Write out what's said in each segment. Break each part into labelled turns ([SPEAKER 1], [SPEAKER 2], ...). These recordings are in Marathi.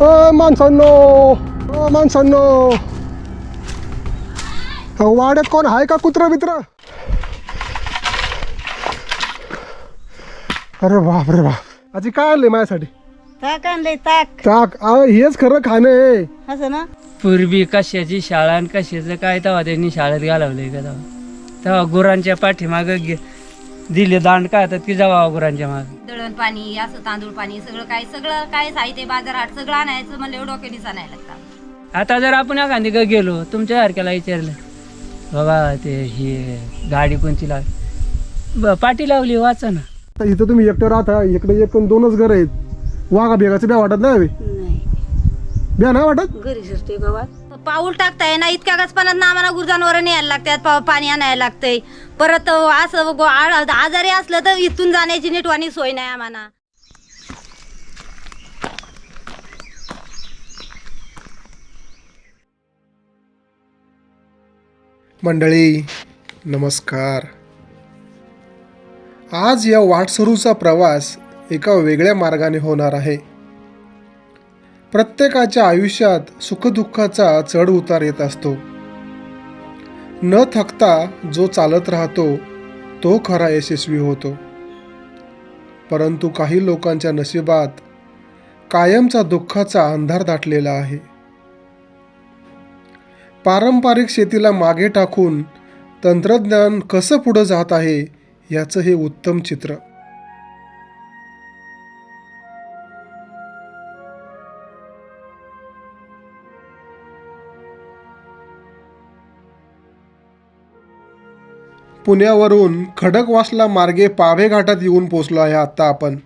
[SPEAKER 1] अ माणसांनो अ माणसांनो. वाड्यात कोण आहे का कुत्रा बित्र? अरे बाप रे बाप. आजी काय आणले माझ्यासाठी?
[SPEAKER 2] ताक आणलंय ताक.
[SPEAKER 1] ताक? अहो हेच खरं खाणं आहे.
[SPEAKER 2] असं ना?
[SPEAKER 3] पूर्वी कशाची शाळा आणि कशाचं काय तेव्हा त्यांनी शाळेत घालवलंय का तेव्हा? तेव्हा गुरांच्या पाठीमागं गे दिले दांड काय आता ती जावा गुरांच्या मागं?
[SPEAKER 4] दळण पाणी असं तांदूळ पाणी सगळं काय सगळं काय साहित्य बाजारात सगळं आणायचं म्हणलं डोक्यानेच आणायला लागतं
[SPEAKER 3] आता जर आपण एखादी का गेलो तुमच्या सारख्याला विचारलं बाबा ते हे गाडी कोणती लाव ब- पाठी लावली वाचा ना.
[SPEAKER 1] आता इथं तुम्ही एकटं राहता इकडे एक दोनच घर आहेत. वाघा भेगाचं ब्या वाटत नाही बे.
[SPEAKER 2] नाही.
[SPEAKER 1] ब्या नाही वाटत
[SPEAKER 2] घरी सुटते गावात
[SPEAKER 4] पाऊल टाकताय ना इतक्या गचपणात ना आम्हाला गुरुजांवर न्यायला लागतात पा- पाणी आणायला लागतंय. परत असं गो- आ- आजारी असलं तर इथून जाण्याची नीटवाणी सोय नाही आम्हाला.
[SPEAKER 1] मंडळी नमस्कार. आज या वाटसरूचा प्रवास एका वेगळ्या मार्गाने होणार आहे. प्रत्येकाच्या आयुष्यात सुखदुःखाचा चढ उतार येत असतो. न थकता जो चालत राहतो तो खरा यशस्वी होतो. परंतु काही लोकांच्या नशिबात कायमचा दुःखाचा अंधार दाटलेला आहे. पारंपरिक शेतीला मागे टाकून तंत्रज्ञान कसं पुढं जात आहे याचं हे उत्तम चित्र. पुण्यावरून खडकवासला मार्गे पाभे घाटात येऊन पोचलो आहे आता आपण.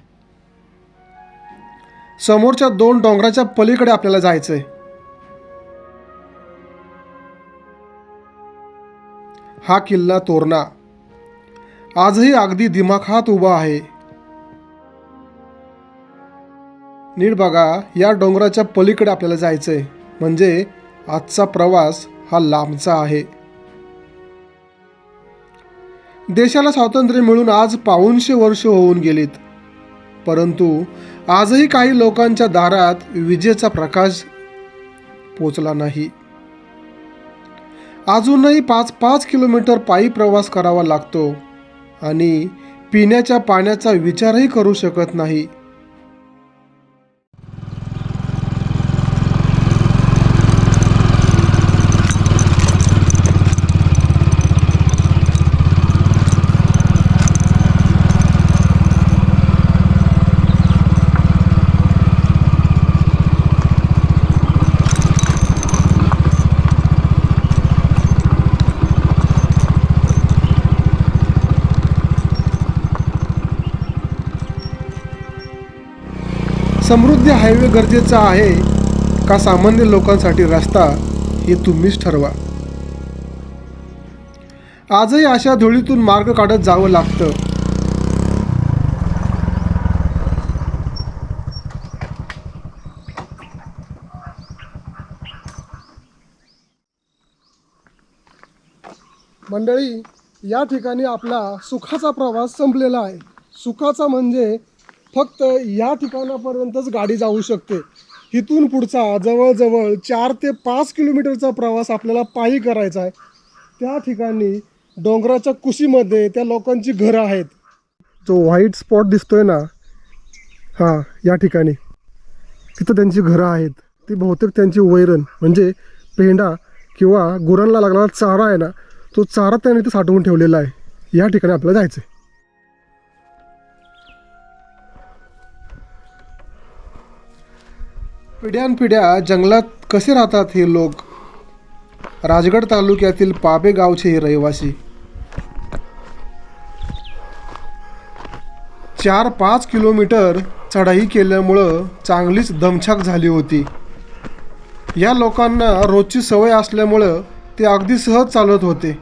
[SPEAKER 1] समोरच्या दोन डोंगराच्या पलीकडे आपल्याला जायचंय. हा किल्ला तोरणा. आजही अगदी दिमाखात उभा आहे. नीट बघा या डोंगराच्या पलीकडे आपल्याला जायचंय. म्हणजे आजचा प्रवास हा लांबचा आहे. देशाला स्वातंत्र्य मिळून आज पाऊनशे वर्ष होऊन गेलीत. परंतु आजही काही लोकांच्या दारात विजेचा प्रकाश पोचला नाही. अजूनही पाच पाच किलोमीटर पायी प्रवास करावा लागतो आणि पिण्याच्या पाण्याचा विचारही करू शकत नाही. समृद्धी हायवे गरजेचा आहे का सामान्य लोकांसाठी रस्ता हे तुम्हीच ठरवा. आजही अशा धुळीतून मार्ग काढत जावं लागतं. मंडळी या ठिकाणी आपला सुखाचा प्रवास संपलेला आहे. सुखाचा म्हणजे फक्त या ठिकाणापर्यंतच गाडी जाऊ शकते. इथून पुढचा जवळजवळ चार ते पाच किलोमीटरचा प्रवास आपल्याला पायी करायचा आहे. त्या ठिकाणी डोंगराच्या कुशीमध्ये त्या लोकांची घरं आहेत. जो व्हाईट स्पॉट दिसतोय ना हां या ठिकाणी. तिथं त्यांची घरं आहेत. ती बहुतेक त्यांची वैरण म्हणजे पेंडा किंवा गुरांना लागणारा चारा आहे ना तो चारा त्यांनी इथं साठवून ठेवलेला आहे. या ठिकाणी आपल्याला जायचं आहे पिढ्यानपिढ्या जंगलात कसे राहतात हे लोक? राजगड तालुक्यातील पाबे गावचे हे रहिवासी. चार पाच किलोमीटर चढाई केल्यामुळं चांगलीच दमछाक झाली होती. या लोकांना रोजची सवय असल्यामुळं ते अगदी सहज चालत होते.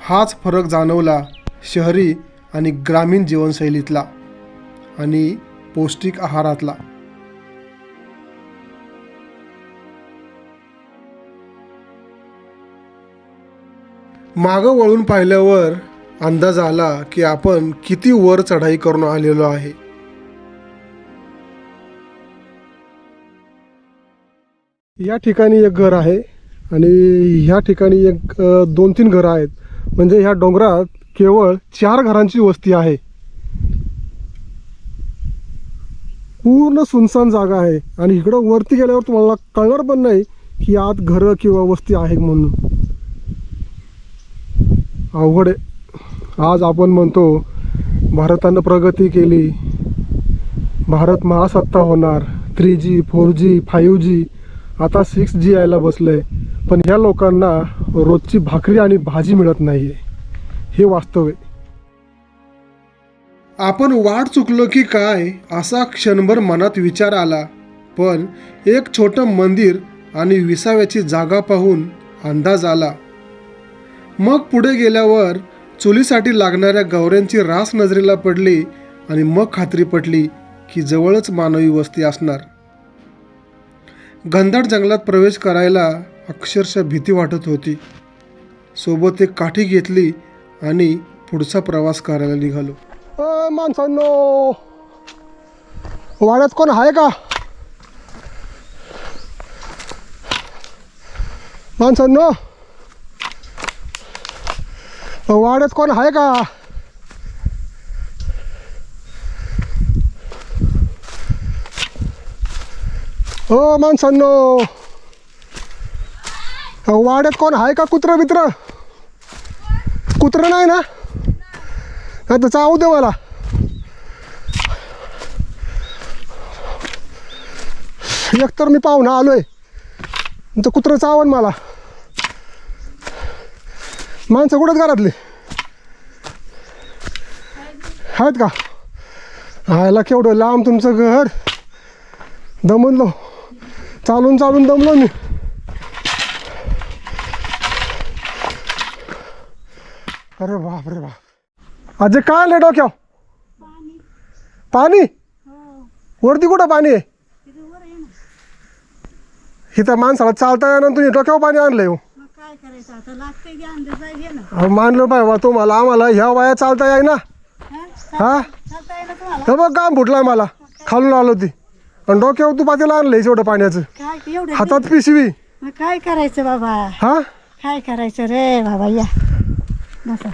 [SPEAKER 1] हाच फरक जाणवला शहरी आणि ग्रामीण जीवनशैलीतला आणि पौष्टिक आहारातला. मागं वळून पाहिल्यावर अंदाज आला की आपण किती वर चढाई करून आलेलो आहे. या ठिकाणी एक घर आहे आणि ह्या ठिकाणी एक दोन तीन घरं आहेत. म्हणजे ह्या डोंगरात केवळ चार घरांची वस्ती आहे. पूर्ण सुनसान जागा आहे आणि इकडं वरती गेल्यावर तुम्हाला कळणार पण नाही की आत घरं किंवा वस्ती आहे म्हणून. अवघड आहे. आज आपण म्हणतो भारतानं प्रगती केली. भारत महासत्ता होणार. Three G four G five G आता सिक्स जी यायला बसलं आहे पण ह्या लोकांना रोजची भाकरी आणि भाजी मिळत नाही आहे हे वास्तव आहे. आपण वाट चुकलो की काय असा क्षणभर मनात विचार आला. पण एक छोटं मंदिर आणि विसाव्याची जागा पाहून अंदाज आला. मग पुढे गेल्यावर चुलीसाठी लागणाऱ्या गवऱ्यांची रास नजरेला पडली आणि मग खात्री पटली की जवळच मानवी वस्ती असणार. घनदाट जंगलात प्रवेश करायला अक्षरशः भीती वाटत होती. सोबत एक काठी घेतली आणि पुढचा प्रवास करायला निघालो. माणसांनो! वाड्यात कोण आहे का? माणसांनो! वाड्यात कोण आहे का? हो माणसांनो. अहो, वाड्यात कोण आहे का कुत्र बित्र? कुत्र नाही ना? नाही तर चावू दे मला. एकतर मी पाहुणा आलोय. तर कुत्र चावन मला. माणसं कुठंच घरातली? आहेत का? हायला केवढं लांब तुमचं घर. दमनलो चालून चालून दमलो मी. अरे बाप रे बाप. अजय काय आलं डोक्याव पाणी? वरती कुठं पाणी आहे? इथं माणसाला चालता येणार तुम्ही डोक्यावर पाणी आणलं हो.
[SPEAKER 2] काय करायचं आता? लागते की अंदाज आहे ना.
[SPEAKER 1] अहो, मानलं पाहिजे बा तुम्हाला. आम्हाला ह्या वया चालता याय ना
[SPEAKER 2] हा?
[SPEAKER 1] हा?
[SPEAKER 2] चालता येईल तुम्हाला?
[SPEAKER 1] हे बघ काम फुटलाय मला खालून आलो ती. आणि डोक्यावर तू पातेला आणलंय एवढं पाण्याचं.
[SPEAKER 2] काय एवढं
[SPEAKER 1] हातात पिशवी.
[SPEAKER 2] मग काय करायचं बाबा?
[SPEAKER 1] हा?
[SPEAKER 2] काय करायचं रे बाबा? या. बसा.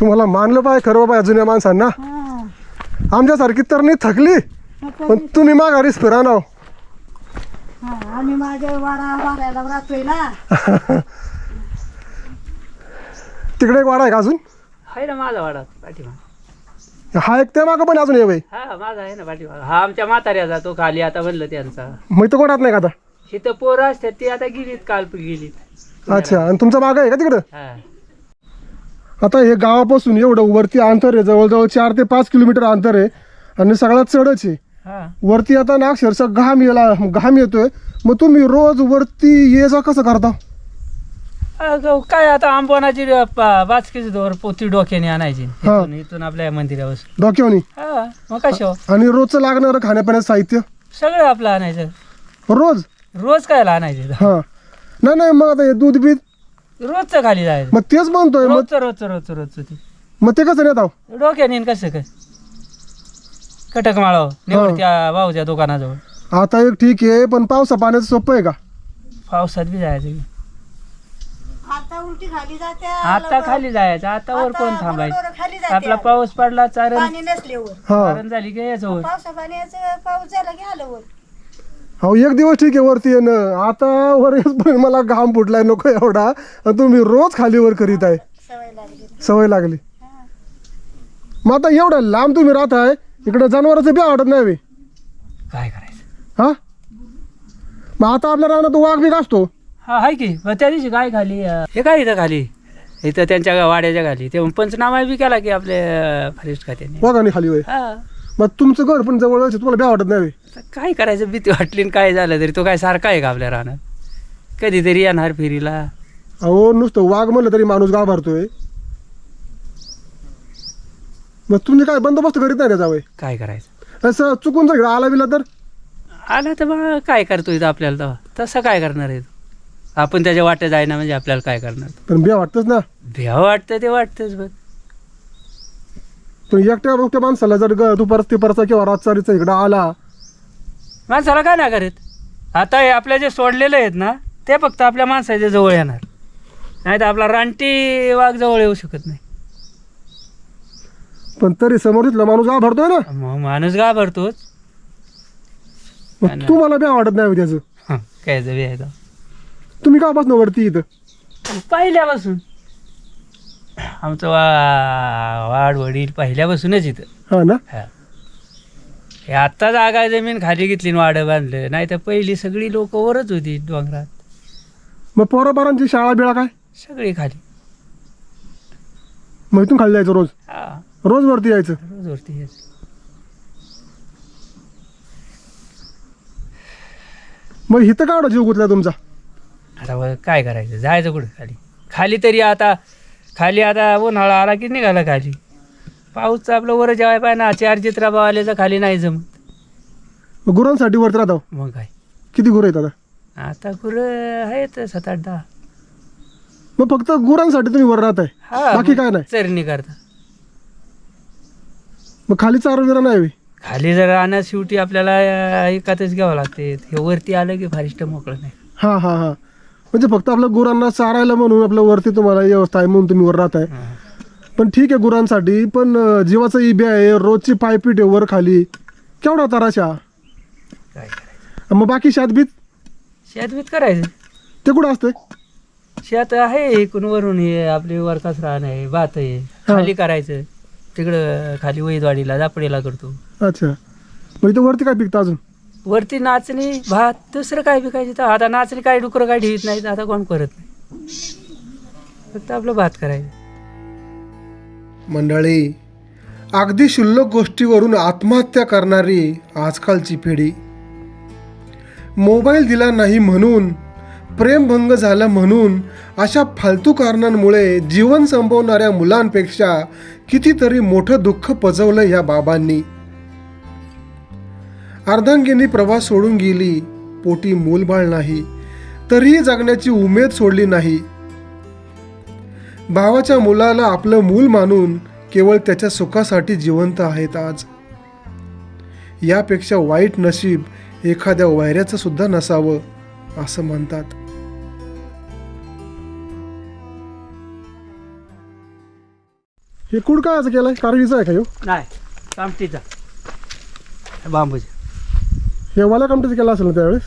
[SPEAKER 1] तुम्हाला मानलं पाहिजे खरं बाबा या जुन्या माणसांना.
[SPEAKER 2] हा.
[SPEAKER 1] आमच्यासारखी तर नाही थकली.
[SPEAKER 2] मग?
[SPEAKER 1] पण तुम्ही माघारीच फिरा ना
[SPEAKER 2] हा. आम्ही माझ्या वाडा वाड्याला राहतोय ना.
[SPEAKER 1] तिकडे एक वाडा आहे का अजून?
[SPEAKER 3] आहे ना माझा वाडा पाठीमाग.
[SPEAKER 1] हा एक त्या मागं पण अजून ये बाई.
[SPEAKER 3] हा माझा आहे ना पाठीमाग. हा आमच्या म्हाताऱ्याचा तो खाली आता म्हणलं त्यांचा.
[SPEAKER 1] मग तर कोणात नाही का आता?
[SPEAKER 3] तिथं पोरं असतात ती आता गेलीत काल गेलीत.
[SPEAKER 1] अच्छा आणि तुमचं मागं आहे का तिकडं?
[SPEAKER 3] हा.
[SPEAKER 1] आता हे गावापासून एवढं वरती अंतर आहे जवळजवळ चार ते पाच किलोमीटर अंतर आहे आणि सगळ्यात चढच आहे. वरती आता ना अक्षरशः घाम याला घाम येतोय. मग तुम्ही रोज वरती ये जा कसं करता?
[SPEAKER 3] अगं, काय आता आंबवनाची बाचकीची दोर पोती डोक्याने आणायची.
[SPEAKER 1] हा.
[SPEAKER 3] इथून इथून आपल्या मंदिरावर
[SPEAKER 1] डोक्यावनी
[SPEAKER 3] हा मग कशा
[SPEAKER 1] आणि रोजचं लागणारं खाण्यापिण्याचं साहित्य?
[SPEAKER 3] सगळं आपलं आणायचं.
[SPEAKER 1] रोज?
[SPEAKER 3] रोज काय आणायचं
[SPEAKER 1] हां. नाही नाही मग आता हे दूध बीत
[SPEAKER 3] रोजचं खाली जायचं.
[SPEAKER 1] मग तेच म्हणतोय मग
[SPEAKER 3] रोजचं रोजचं रोजचं रोजचं ते.
[SPEAKER 1] मग ते कसं नेत
[SPEAKER 3] डोक्याने आणि कसं काय? कटक माळाव निवड त्या भाऊच्या दुकानाजवळ.
[SPEAKER 1] आता एक ठीक आहे पण पावसा पाण्याचं सोपं आहे का?
[SPEAKER 3] पावसात बी जायचं
[SPEAKER 2] आता उलटी खाली जाते.
[SPEAKER 3] आता खाली जायचं आता वर कोण थांबायचं?
[SPEAKER 2] बरोबर खाली जाते
[SPEAKER 3] आपला पाऊस पडला चारण
[SPEAKER 2] पाणी
[SPEAKER 1] हा.
[SPEAKER 3] चारण झाली की यायचं वर
[SPEAKER 2] पावसा पाण्याचं पाऊस झाला की आलं वर
[SPEAKER 1] हो एक दिवस ठीक आहे वरती येणं. आता वर मला घाम फुटलाय नको एवढा. आणि तुम्ही रोज खाली वर करीत आहे.
[SPEAKER 2] सवय लागली.
[SPEAKER 1] सवय लागली. मग आता एवढं लांब तुम्ही राहताय इकडं जनावरांचं बी आवडत नाही बे.
[SPEAKER 3] काय करायचं?
[SPEAKER 1] हा? मग आता आपल्या रानात वाघ बी असतो
[SPEAKER 3] हा आहे की. मग त्या दिवशी काय खाली? अं, हे काय इथं खाली? इथं त्यांच्या गा- वाड्याच्या खाली. ते पंचनामा बी केला की आपले फॉरेस्ट खात्याने.
[SPEAKER 1] वाघाने खाली वय
[SPEAKER 3] हा.
[SPEAKER 1] मग तुमचं घर पण जवळ आहे, तुम्हाला बी आवडत नाही बे.
[SPEAKER 3] आता काय करायचं? भीती वाटली काय झालं तरी. तो काय सारखा आहे का आपल्या रानात? कधीतरी येणार फेरीला.
[SPEAKER 1] अहो नुसतं वाघ म्हणलं तरी माणूस घाबरतोय. मग तुम्ही काय बंदोबस्त करीत नाही त्याचा वय
[SPEAKER 3] काय करायचं?
[SPEAKER 1] असं चुकून जर आला बिला तर?
[SPEAKER 3] आला तर मग काय करतो इथं आपल्याला तेव्हा? तसं काय करणार आहे आपण त्याच्या वाट्या जायना म्हणजे आपल्याला काय करणार?
[SPEAKER 1] पण बिया वाटतच ना.
[SPEAKER 3] भ्या वाटतं ते वाटतंच बघ.
[SPEAKER 1] पण एकट्या रोगट्या माणसाला जर ग- दुपार तिपारचा किंवा रातचारीचा इकडं आला.
[SPEAKER 3] माणसाला काय नाही करत? आता हे आपल्या जे सोडलेले आहेत ना ते फक्त आपल्या माणसाच्या जवळ येणार. नाही तर आपला रानटी वाघ जवळ येऊ शकत नाही.
[SPEAKER 1] पण तरी समोर तिथला माणूस आ भरतोय ना.
[SPEAKER 3] मग माणूस घाबरतोच.
[SPEAKER 1] मग तुम्हाला बी वाटत नाही हो त्याचं.
[SPEAKER 3] काय जवी आहे
[SPEAKER 1] तुम्ही का बसणं वरती इथं?
[SPEAKER 3] पहिल्यापासून. आमचं वा वाढ वडील पहिल्यापासूनच इथं.
[SPEAKER 1] हा ना?
[SPEAKER 3] हा. हे आत्ता जागा जमीन खाली घेतली आणि वाडं बांधलं. नाही तर पहिली सगळी लोक वरच होती डोंगरात.
[SPEAKER 1] मग पोराबारांची शाळा बिळा काय?
[SPEAKER 3] सगळी खाली.
[SPEAKER 1] मग इथून खाली जायचं रोज?
[SPEAKER 3] हा.
[SPEAKER 1] रोज वरती यायचं.
[SPEAKER 3] रोज वरती यायचं.
[SPEAKER 1] मग इथं का एवढा जीव गुतला तुमचा?
[SPEAKER 3] आता काय करायचं? जायचं कुठं खाली? खाली तरी आता खाली आता उन्हाळा आला की निघाला खाली. पाऊस आपलं वर जेवाय पाहिजे ना चार चित्रा आल्याचं खाली नाही जमत.
[SPEAKER 1] मग गुरांसाठी वरती राहतो
[SPEAKER 3] मग काय?
[SPEAKER 1] किती गुरं आहेत आता?
[SPEAKER 3] आता गुरं आहेत सात आठ दहा.
[SPEAKER 1] मग फक्त गुरांसाठी तुम्ही वर राहताय.
[SPEAKER 3] हा
[SPEAKER 1] बाकी काय नाही.
[SPEAKER 3] चरणी करता.
[SPEAKER 1] मग खाली चारा बिरा नाही?
[SPEAKER 3] खाली जर आणा शेवटी आपल्याला अं, एकातच घ्यावं लागते. हे वरती आलं की फारिष्ट मोकळं नाही.
[SPEAKER 1] हा हा हा. म्हणजे फक्त आपल्या गुरांना चारायला म्हणून आपल्या वरती तुम्हाला व्यवस्था आहे म्हणून तुम्ही वर राहताय.
[SPEAKER 3] हा.
[SPEAKER 1] पण ठीक आहे गुरांसाठी पण अं, जीवाचं इबे आहे रोजची पायपीट आहे वर खाली. केवढा तराशा
[SPEAKER 3] काय करायचं?
[SPEAKER 1] मग बाकी शातबीत
[SPEAKER 3] शेतबीत करायचं.
[SPEAKER 1] ते कुठं असते
[SPEAKER 3] शेत आहे इकडून वरून हे आपले वरकास राहणं आहे भात आहे. खाली करायचं. तिकडं खाली वैदवाडीला जापडीला करतो.
[SPEAKER 1] अच्छा. मग इथं वरती काय पिकतं अजून?
[SPEAKER 3] वरती नाचणी भात दुसरं काय पिकायचं? तर आता नाचणी काय डुकरं काय ठेवीत नाही आता कोण करत नाही. फक्त आपलं भात करायचं.
[SPEAKER 1] मंडळी अगदी क्षुल्लक गोष्टीवरून आत्महत्या करणारी आजकालची पिढी. मोबाईल दिला नाही म्हणून प्रेमभंग झाला म्हणून अशा फालतू कारणांमुळे जीवन संपवणाऱ्या मुलांपेक्षा कितीतरी मोठं दुःख पचवलं या बाबांनी. अर्धांगिनी प्रवास सोडून गेली पोटी मूलबाळ नाही तरीही जगण्याची उमेद सोडली नाही. भावाच्या मुलाला आपलं मूल मानून केवळ त्याच्या सुखासाठी जिवंत आहेत आज. यापेक्षा वाईट नशीब एखाद्या वैऱ्याचं सुद्धा नसावं असं म्हणतात. हे कुड काय असं केलंय? कारवीचं आहे का ह्यो?
[SPEAKER 3] नाही कामटीचा बांबूचा.
[SPEAKER 1] हे वाल्या कमटीचं केलं असेल ना त्यावेळेस?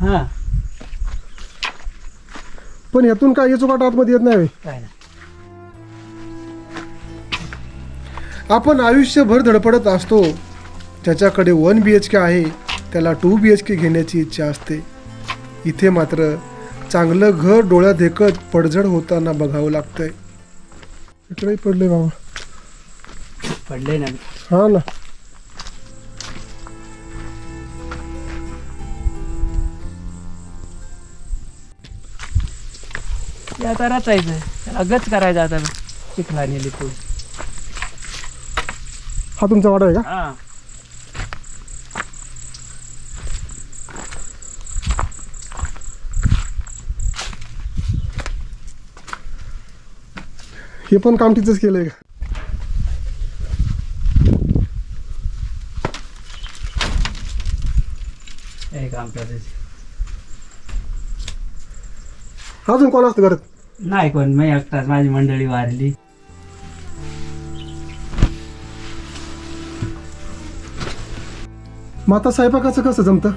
[SPEAKER 3] हां.
[SPEAKER 1] पण ह्यातून काय चुकाट आतमध्ये येत नाही? बे.
[SPEAKER 3] काय नाही.
[SPEAKER 1] आपण आयुष्यभर धडपडत असतो. ज्याच्याकडे वन बी एच के आहे. त्याला टू बी एच के घेण्याची इच्छा असते. इथे मात्र चांगलं घर डोळ्यात देखत पडझड होताना बघावं लागतंय. इकडेही पडले बाबा.
[SPEAKER 3] पडले ना.
[SPEAKER 1] हा ना.
[SPEAKER 3] आता रचायचं त्याला गच करायचं आता. चिखला नेली पूल
[SPEAKER 1] हा तुमचा वाडा आहे का?
[SPEAKER 3] हां.
[SPEAKER 1] हे पण कामटीचंच केलंय का?
[SPEAKER 3] काम करायचं
[SPEAKER 1] अजून कोण असतं घरात?
[SPEAKER 3] नाही कोण? मी एकटाच. माझी मंडळी वारली.
[SPEAKER 1] मग आता स्वयंपाकाचं कसं जमतं?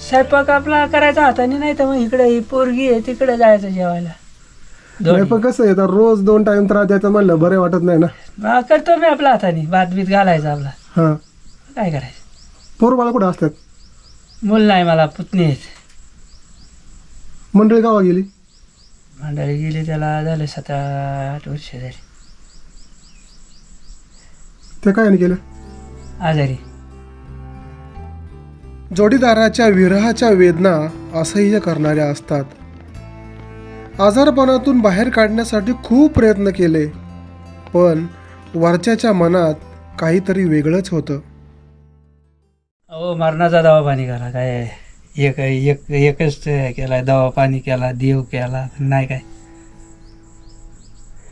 [SPEAKER 3] स्वयंपाक आपला करायचा हाताने नाही तर मग इकडे ही पोरगी आहे तिकडे जायचं जेवायला.
[SPEAKER 1] नाही पण कसं आहे रोज दोन टाइम त्रास द्यायचा म्हणलं बरे वाटत नाही ना?
[SPEAKER 3] हा, करतो मी आपल्या हाताने भात बीत घालायचा आपला.
[SPEAKER 1] हा.
[SPEAKER 3] काय करायचं?
[SPEAKER 1] पोर बाळा कुठं असतात?
[SPEAKER 3] मूल नाही मला पुतणी आहेत.
[SPEAKER 1] मंडळी गावा गेली?
[SPEAKER 3] मंडळी गेली त्याला झाले सात आठ वर्ष झाली.
[SPEAKER 1] ते काय नाही केलं?
[SPEAKER 3] आजारी.
[SPEAKER 1] जोडीदाराच्या विरहाच्या वेदना असह्य करणाऱ्या असतात. आजारपणातून बाहेर काढण्यासाठी खूप प्रयत्न केले पण वरच्याच्या मनात काहीतरी वेगळंच होतं.
[SPEAKER 3] अहो मरणाचा दवा पाणी करा काय एक एक एकच केला दवा पाणी केला देव केला नाही काय.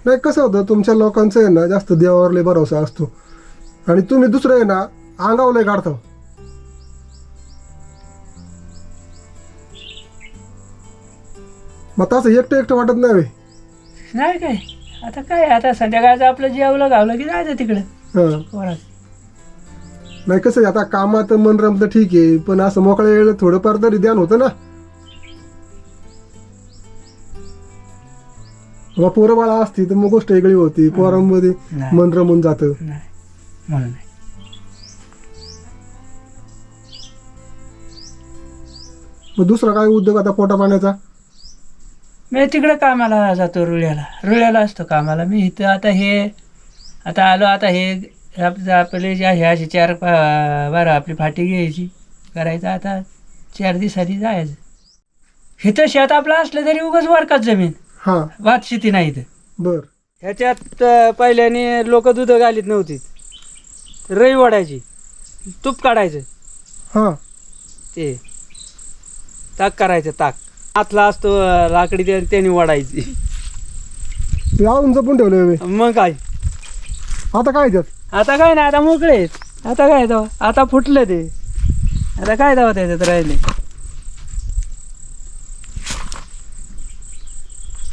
[SPEAKER 1] नाही कसं होतं तुमच्या लोकांचं आहे ना जास्त देवावर लय भरोसा असतो. आणि तुम्ही दुसरं आहे ना अंगावर लय काढता मग तसं एकटं एकटं वाटत नाही बे.
[SPEAKER 3] नाही काय? आता काय? आता संध्याकाळचं आपलं जेवलं गावलं की जायचं तिकडं.
[SPEAKER 1] हं.
[SPEAKER 3] वरात
[SPEAKER 1] नाही कसं आहे, आता कामात मन रमतं ठीक आहे पण असं मोकळ्या वेळ थोडंफार तरी ध्यान होतं ना. बाबा पोरं बाळा असती तर मग गोष्ट वेगळी होती. पोरांमध्ये
[SPEAKER 3] नाही.
[SPEAKER 1] मन रमून जातं.
[SPEAKER 3] नाही. म्हणून नाही.
[SPEAKER 1] मग दुसरा काय उद्योग आता पोटा पाण्याचा
[SPEAKER 3] मी तिकडे कामाला जातो रुळ्याला. रुळ्याला असतो कामाला. मी इथं आता हे आता आलो आता हे आप- आपले जे आहे अशी चार पा- बरं आपली फाटी घ्यायची. करायचं आता चार दिवसांनी जायचं. इथं शेत आपलं असलं तरी उगाच वरकात जमीन.
[SPEAKER 1] हा.
[SPEAKER 3] भात शेती नाही इथं.
[SPEAKER 1] बर.
[SPEAKER 3] ह्याच्यात पहिल्याने लोक दूध घालीत नव्हती. रई वडायची तूप काढायचं.
[SPEAKER 1] हा.
[SPEAKER 3] ते. ताक करायचं ताक. आतला असतो लाकडी त्या- त्याने वडायची
[SPEAKER 1] ते आणून जपून ठेवलं बे.
[SPEAKER 3] मग काय?
[SPEAKER 1] आता काय त्यात?
[SPEAKER 3] आता काय नाही आता मोकळे आहेत. आता काय तो आता फुटलं ते. आता काय दावा त्याच्यात राहिले?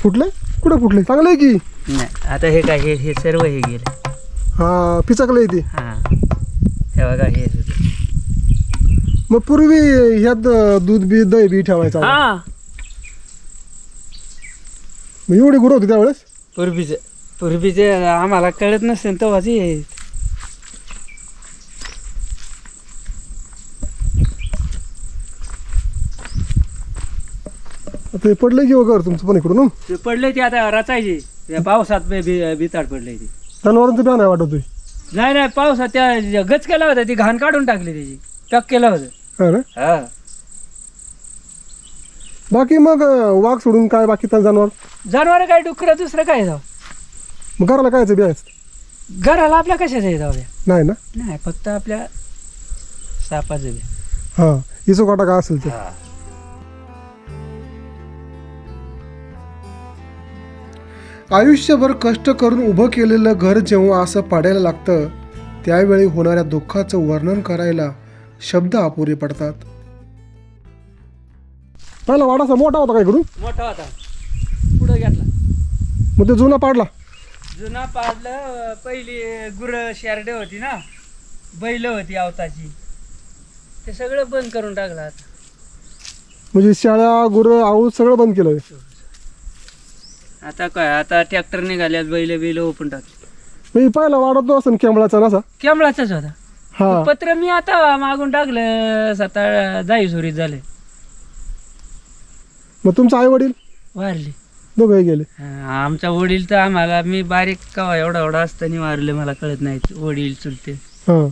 [SPEAKER 1] फुटले? कुठे फुटले? चांगलं आहे की.
[SPEAKER 3] नाही आता हे काय हे हे सर्व हे गेले.
[SPEAKER 1] हा पिचकलंय ते.
[SPEAKER 3] हां. हे बघा हे
[SPEAKER 1] मग पूर्वी ह्यात दूध बी दही बी ठेवायचं
[SPEAKER 3] हां.
[SPEAKER 1] मग एवढी गुरं होती त्यावेळेस?
[SPEAKER 3] पूर्वीचे पूर्वीचे आम्हाला कळत नसते तेव्हाच हे.
[SPEAKER 1] आता हे पडलंय की वगैरे तुमचं पण इकडून? हं?
[SPEAKER 3] ते पडले ते आता रचायचे. त्या पावसात बी- बी- बिताड पडले ते.
[SPEAKER 1] जनावरांचं बी नाही वाटत
[SPEAKER 3] नाही नाही पावसात त्या गच केला होता ती घाण काढून टाकली त्याची. पॅक केलं होतं.
[SPEAKER 1] हा ना?
[SPEAKER 3] हा.
[SPEAKER 1] बाकी मग अं, वाघ सोडून काय बाकी जनावर?
[SPEAKER 3] जनावर काय डुकर दुसरं काय जाऊ?
[SPEAKER 1] मग घराला कायचं बी आहेस
[SPEAKER 3] घराला आपल्या कशाचं जाऊ द्या?
[SPEAKER 1] नाही ना?
[SPEAKER 3] नाही फक्त आपल्या सापाचं बी.
[SPEAKER 1] हा इसो काटा काय असेल ते? आयुष्यभर कष्ट करून उभं केलेलं घर जेव्हा असं पाडायला लागतं त्यावेळी होणाऱ्या दुःखाचं वर्णन करायला शब्द अपुरे पडतात. पहिला वाडासा मोठा होता काय इकडून?
[SPEAKER 3] मोठा होता. पुढं घेतला.
[SPEAKER 1] मग ते जुना पाडला.
[SPEAKER 3] जुना पाडलं पहिली गुर शेरडे होती ना बैल होती आवताची. ते सगळं बंद करून टाकलं आता.
[SPEAKER 1] म्हणजे शाळा गुरं आऊस सगळं बंद केलं.
[SPEAKER 3] आता काय आता ट्रॅक्टर निघाल्यात बैल बैल ओपन टाकले.
[SPEAKER 1] म्हणजे पहिला वाडा तो असं केंबळाचा नसा
[SPEAKER 3] केमळाचाच होता.
[SPEAKER 1] हा.
[SPEAKER 3] पत्र मी आता मागून टाकलं साता जाई सुरीत झाले.
[SPEAKER 1] मग तुमचे आई वडील?
[SPEAKER 3] वारले.
[SPEAKER 1] दोघे गेले.
[SPEAKER 3] अं, आमचा वडील तर आम्हाला मी बारीक का एवढा एवढा असताना वारले मला कळत नाही. वडील चुलते.
[SPEAKER 1] हा.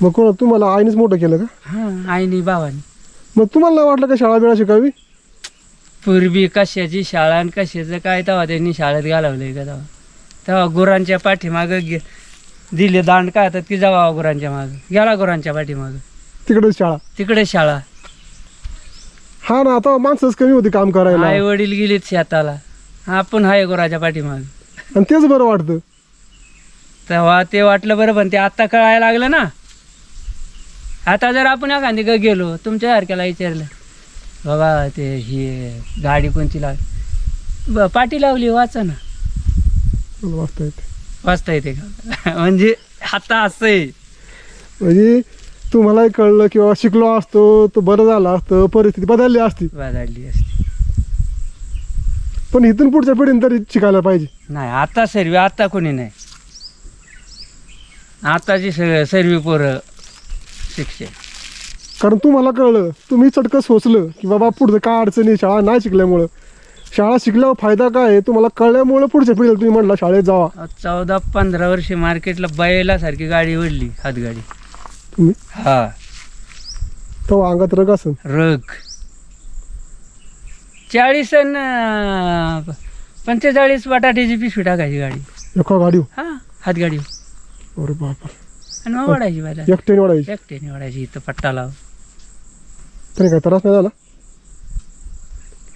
[SPEAKER 1] मग कोण तुम्हाला आईनेच मोठं केलं का?
[SPEAKER 3] हां आईनी भावानी.
[SPEAKER 1] मग तुम्हाला नाही वाटलं का शाळा बिळा शिकावी?
[SPEAKER 3] पूर्वी कशाची शाळा आणि कशाचं काय तेव्हा त्यांनी शाळेत घालवलंय का तेव्हा? तेव्हा गुरांच्या पाठीमागं गे दिले दांड काय की जावा गुरांच्या मागं. गेला गुरांच्या पाठीमागं.
[SPEAKER 1] तिकडेच शाळा.
[SPEAKER 3] तिकडे शाळा.
[SPEAKER 1] हा ना आता माणसंच कमी होती काम करायला.
[SPEAKER 3] आई वडील गेलीत शेताला. आपण हाय गुराच्या पाठीमागं.
[SPEAKER 1] आणि तेच बरं वाटतं.
[SPEAKER 3] तेव्हा ते वाटलं बरं पण ते आत्ता कळायला लागलं ना. आता जर आपण एखादी ग गेलो तुमच्या सारख्याला विचारलं बाबा ते ही गाडी कोणती लाव ब- पाटी लावली वाचा ना.
[SPEAKER 1] वाचता येते.
[SPEAKER 3] वाचता येते का? म्हणजे आता असं आहे.
[SPEAKER 1] म्हणजे तुम्हालाही कळलं किंवा शिकलो असतो तर बरं झालं असतं परिस्थिती बदलली असती.
[SPEAKER 3] वाजाडली असते.
[SPEAKER 1] पण इथून पुढच्या पिढीने तरी शिकायला पाहिजे.
[SPEAKER 3] नाही आता सर्वी आता कोणी नाही. आताची सगळं सर्वी पोरं शिक्षण
[SPEAKER 1] कारण तुम्हाला कळलं तुम्ही चटकं सोचलं की बाबा पुढचं काय अडचणी शाळा नाही शिकल्यामुळं. शाळा शिकल्यावर फायदा काय आहे तुम्हाला कळल्यामुळं पुढच्या पिढीला तुम्ही म्हटलं शाळेत जावा.
[SPEAKER 3] चौदा पंधरा वर्षे मार्केटला बैलासारखी गाडी ओढली हातगाडी.
[SPEAKER 1] तुम्ही
[SPEAKER 3] हा.
[SPEAKER 1] तेव्हा अंगात रग असेल
[SPEAKER 3] रग. चाळीस अन पंचेचाळीस बटाट्याची पिशवी टाकायची गाडी.
[SPEAKER 1] एका गाडी
[SPEAKER 3] हा हातगाडी
[SPEAKER 1] अरे बापा
[SPEAKER 3] आणि मग वाढायची बाजा
[SPEAKER 1] एकट्याने वाढायची
[SPEAKER 3] एकट्याने वाढायची इथं पट्टा लाव
[SPEAKER 1] त्याने काय त्रास नाही झाला?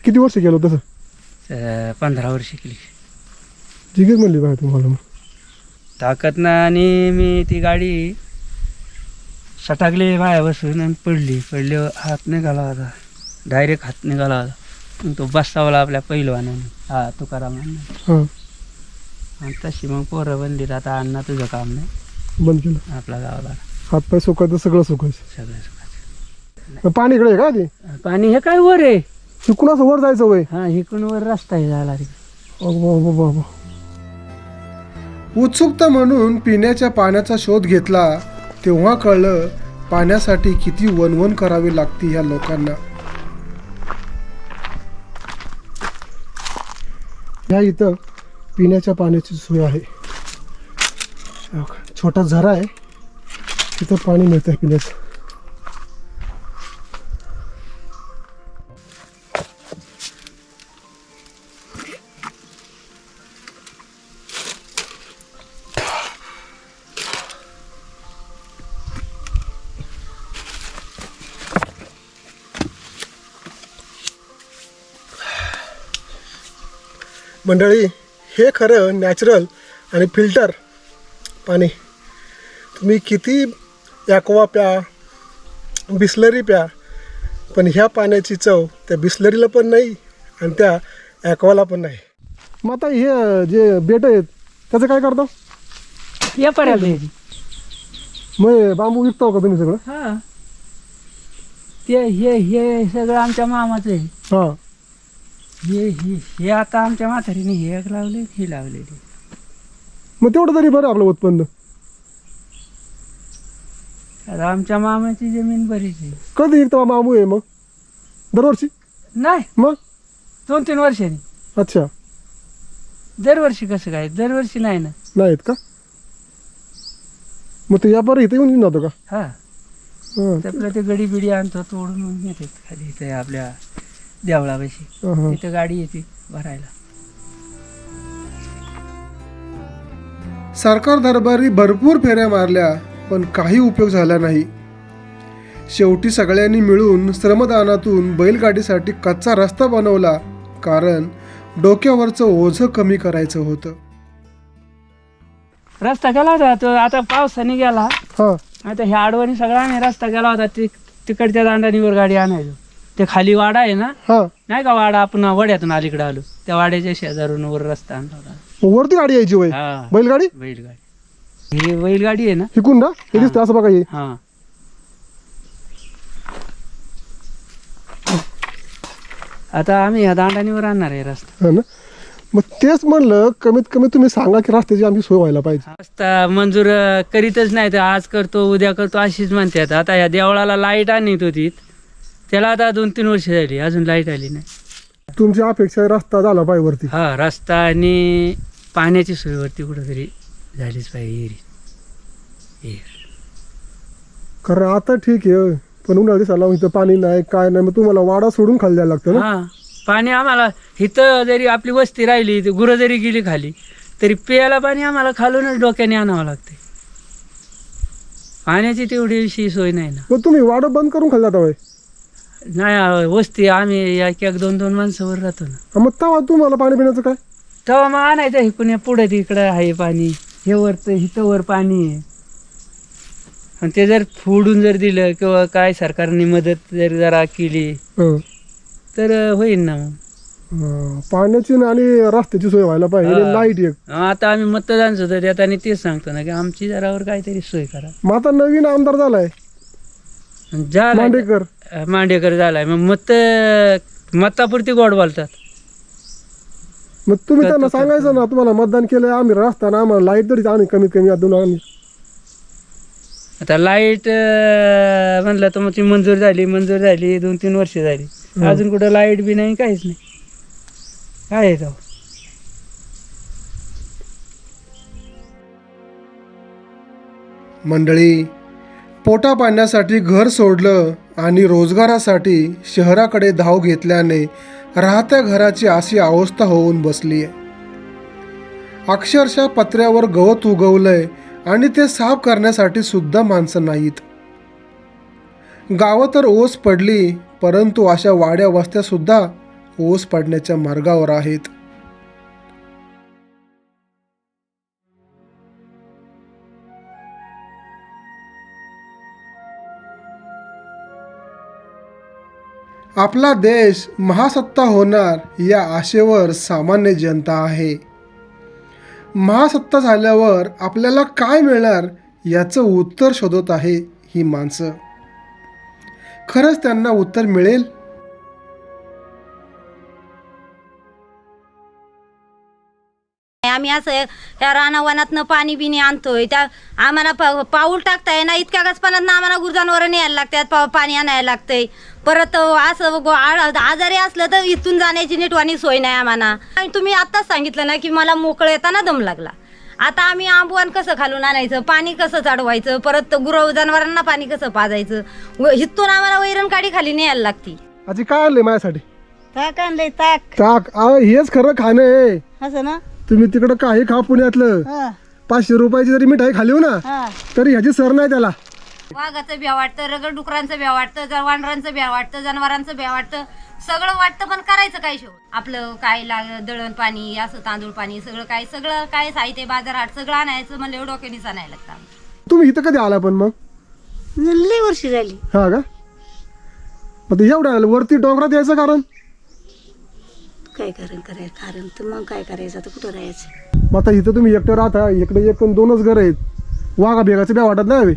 [SPEAKER 1] किती वर्ष गेलो तसं?
[SPEAKER 3] पंधरा वर्ष केली.
[SPEAKER 1] जिगीच म्हणली बाहेर तुम्हाला मग.
[SPEAKER 3] ताकद ना आणि मी ती गाडी सटाकली बाया बसून आणि पडली. पडली हात निघाला होता. डायरेक्ट हात निघाला होता. मग तो बसतावला आपल्या पहिलवानाने हा तुकारामांना.
[SPEAKER 1] हां.
[SPEAKER 3] आणि तशी मग पोरं बनली. आता अण्णा तुझं काम नाही.
[SPEAKER 1] बंद केलं.
[SPEAKER 3] आपल्या गावाला
[SPEAKER 1] हातपाय सुकायचं सगळं सुकायचं
[SPEAKER 3] सगळं सुखाचं.
[SPEAKER 1] पाणी इकडे आहे का आधी?
[SPEAKER 3] पाणी हे काय वर आहे?
[SPEAKER 1] शिकून असं वर जायचं वय?
[SPEAKER 3] हा इकडून वर रस्ता आहे झाला तिकडे.
[SPEAKER 1] उत्सुकता म्हणून पिण्याच्या पाण्याचा शोध घेतला. तेव्हा कळलं पाण्यासाठी किती वनवन करावी लागते ह्या लोकांना. ह्या इथं पिण्याच्या पाण्याची सोय आहे. छोटा झरा आहे. तिथं पाणी मिळतं पिण्याचं. मंडळी हे खरं नॅचरल आणि फिल्टर पाणी. तुम्ही किती ॲक्वा प्या बिस्लरी प्या पण ह्या पाण्याची चव त्या बिस्लरीला पण नाही आणि त्या ॲक्वाला पण नाही. मग आता हे जे बेट आहेत त्याचं काय करतो?
[SPEAKER 3] या पर्यंत
[SPEAKER 1] मग बांबू विकतो का तुम्ही सगळं?
[SPEAKER 3] हा. ते हे हे सगळं आमच्या मामाचं आहे.
[SPEAKER 1] हां.
[SPEAKER 3] हे हे हे आता आमच्या म्हातारीने हे एक लावले हे लावलेली.
[SPEAKER 1] मग तेवढं तरी बरं आपलं उत्पन्न.
[SPEAKER 3] आता आमच्या मामाची जमीन बरीच आहे.
[SPEAKER 1] कधी विकतो बांबू आहे मग? दरवर्षी?
[SPEAKER 3] नाही.
[SPEAKER 1] मग?
[SPEAKER 3] दोन तीन वर्षांनी.
[SPEAKER 1] अच्छा.
[SPEAKER 3] दरवर्षी कसं काय? दरवर्षी नाही ना.
[SPEAKER 1] नाहीत का? मग ते व्यापारी इथे येऊन जातो का?
[SPEAKER 3] हा.
[SPEAKER 1] हां.
[SPEAKER 3] आपलं ते गडी बिडी आणतो तोडून येते खाली इथे आपल्या देवळापाशी. तिथं गाडी येते भरायला.
[SPEAKER 1] सरकार दरबारी भरपूर फेऱ्या मारल्या पण काही उपयोग झाला नाही. शेवटी सगळ्यांनी मिळून श्रमदानातून बैलगाडीसाठी कच्चा रस्ता बनवला कारण डोक्यावरचं ओझं कमी करायचं होतं.
[SPEAKER 3] रस्ता गेला होता तो आता पावसाने गेला.
[SPEAKER 1] हां.
[SPEAKER 3] आता ह्या आडवणी सगळा आम्ही रस्ता गेला होता ति तिकडच्या दांडानीवर गाडी आणायचो. ते खाली वाडा आहे ना?
[SPEAKER 1] हां.
[SPEAKER 3] नाही का वाडा? आपण वड्यातून अलीकडे आलो. त्या वाड्याच्या शेजारून वर रस्ता आणला होता.
[SPEAKER 1] वरती गाडी यायची वय
[SPEAKER 3] हा.
[SPEAKER 1] बैलगाडी?
[SPEAKER 3] बैलगाडी. ही बैलगाडी आहे ना?
[SPEAKER 1] हिकून ना? हे दिसतं असं बघा हे.
[SPEAKER 3] हा. आता आम्ही ह्या दांडानीवर आणणार आहे रस्ता.
[SPEAKER 1] हा ना? मग तेच म्हणलं कमीत कमी तुम्ही सांगा की रस्त्याची आमची सोय व्हायला पाहिजे.
[SPEAKER 3] रस्ता मंजूर अं, करीतच नाही तर आज करतो उद्या करतो अशीच म्हणतात. आता या देवळाला लाइट आणत होती त्याला आता दोन तीन वर्ष झाली अजून लाइट आली नाही.
[SPEAKER 1] तुमची अपेक्षा आहे रस्ता झाला पाहिजे वरती.
[SPEAKER 3] हा रस्ता आणि पाण्याची सोयवरती कुठंतरी झालीच पाहिजे.
[SPEAKER 1] कारण आता ठीक आहे पण उन्हाळ्या दिसाला इथं पाणी नाही काय नाही मग तुम्हाला वाडा सोडून खाली जायला लागतं ना?
[SPEAKER 3] हा पाणी आम्हाला इथं जरी आपली वस्ती राहिली ती गुरं जरी गेली खाली तरी प्यायला पाणी आम्हाला खालूनच डोक्याने आणावं लागते पाण्याची तेवढी सोय नाही ना.
[SPEAKER 1] मग तुम्ही वाडा बंद करून खाली जाता वय
[SPEAKER 3] नाही वस्ती आम्ही एक एक दोन दोन माणसावर राहतो ना.
[SPEAKER 1] मग तेव्हा तुम्हाला पाणी पिण्याचं काय?
[SPEAKER 3] तेव्हा मग आणायचं हे पुण्या पुढे तिकडं आहे पाणी. हे वरतं हिथं वर पाणी आहे. आणि ते जर फोडून जर दिलं किंवा काय सरकारने मदत जर जरा केली
[SPEAKER 1] हं.
[SPEAKER 3] तर होईल ना मग.
[SPEAKER 1] पाण्याची न आणि रस्त्याची सोय व्हायला पाहिजे. लाइट एक.
[SPEAKER 3] आता आम्ही मतदान सुद्धा देत आणि तेच सांगतो ना की आमची जरावर काहीतरी सोय करा.
[SPEAKER 1] मग आता नवीन आमदार झालाय. मांडेकर.
[SPEAKER 3] मांडेकर झालाय. मग मत मतापुरती गोड बोलतात.
[SPEAKER 1] मग तुम्ही त्यांना. सांगायचं ना तुम्हाला मतदान केलंय आम्ही रस्ता ना आम्हाला लाइट तरी आणि कमीत कमी अजून आम्ही
[SPEAKER 3] आता लाइट म्हणलं तर मग ती मंजूर झाली मंजूर झाली दोन तीन वर्ष झाली. अजून कुठं लाइट बी नाही काहीच नाही. काय आहे तो
[SPEAKER 1] मंडळी पोटा पाण्यासाठी घर सोडलं आणि रोजगारासाठी शहराकडे धाव घेतल्याने राहत्या घराची अशी अवस्था होऊन बसली आहे. अक्षरशः पत्र्यावर गवत उगवलंय आणि ते साफ करण्यासाठी सुद्धा माणसं नाहीत. गावं तर ओस पडली परंतु अशा वाड्या वस्त्या सुद्धा ओस पडण्याच्या मार्गावर आहेत. आपला देश महासत्ता होणार या आशेवर सामान्य जनता आहे. महासत्ता झाल्यावर आपल्याला काय मिळणार याचं उत्तर शोधत आहे ही माणसं. खरंच त्यांना उत्तर मिळेल?
[SPEAKER 4] आम्ही असं या रानावनातनं पाणी बिणी आणतोय. त्या आम्हाला पा- पाऊल टाकताय ना इतक्या गचपानात आम्हाला गुरजांवर न्यायला लागतात पा- पाणी आणायला लागतंय. परत असं आजारी असलं तर इथून जाण्याची नीटवाणी सोय नाही आम्हाला. आणि तुम्ही आत्ताच सांगितलं ना की मला मोकळं येताना दम लागला. आता आम्ही आंबवान कसं खालून आणायचं? पाणी कसं चढवायचं? परत गुरव जनावरांना पाणी कसं पाजायचं? इथून आम्हाला वैरण काडी खाली न्यायला लागती.
[SPEAKER 1] आजी काय आणले माझ्यासाठी?
[SPEAKER 2] ताक आणलंय ताक.
[SPEAKER 1] ताक? आ, हेच खरं खाणं आहे.
[SPEAKER 2] असं ना?
[SPEAKER 1] तुम्ही तिकडं काही खा पुण्यातलं.
[SPEAKER 2] हा.
[SPEAKER 1] पाचशे रुपयाची जरी मिठाई खाली हो ना
[SPEAKER 2] हा.
[SPEAKER 1] तरी ह्याची सर नाही त्याला.
[SPEAKER 4] वाघाचं ब्या वाटतं रगड डुकरांचं ब्या वाटतं जर वानरांचं ब्या वाटतं जनावरांचं ब्या वाटतं. सगळं वाटतं पण करायचं काय शेवट? आपलं काय लाग दळण पाणी असं तांदूळ पाणी सगळं काय सगळं काय साहित्य बाजारात सगळं आणायचं म्हणलं डोक्यानीच आणायला लागतं आम्हाला.
[SPEAKER 1] तुम्ही इथं कधी आला पण मग?
[SPEAKER 2] लई वर्षी झाली.
[SPEAKER 1] हा का? मग ते एवढं आलं वरती डोंगरात यायचं कारण?
[SPEAKER 2] काय कारण करायचं? कारण तर मग काय करायचं? आता कुठं राहायचं?
[SPEAKER 1] मग आता इथं तुम्ही एकटं राहता इकडे एक दोनच घर आहेत. वाघा भेगाचं काय वाटत नाही हवे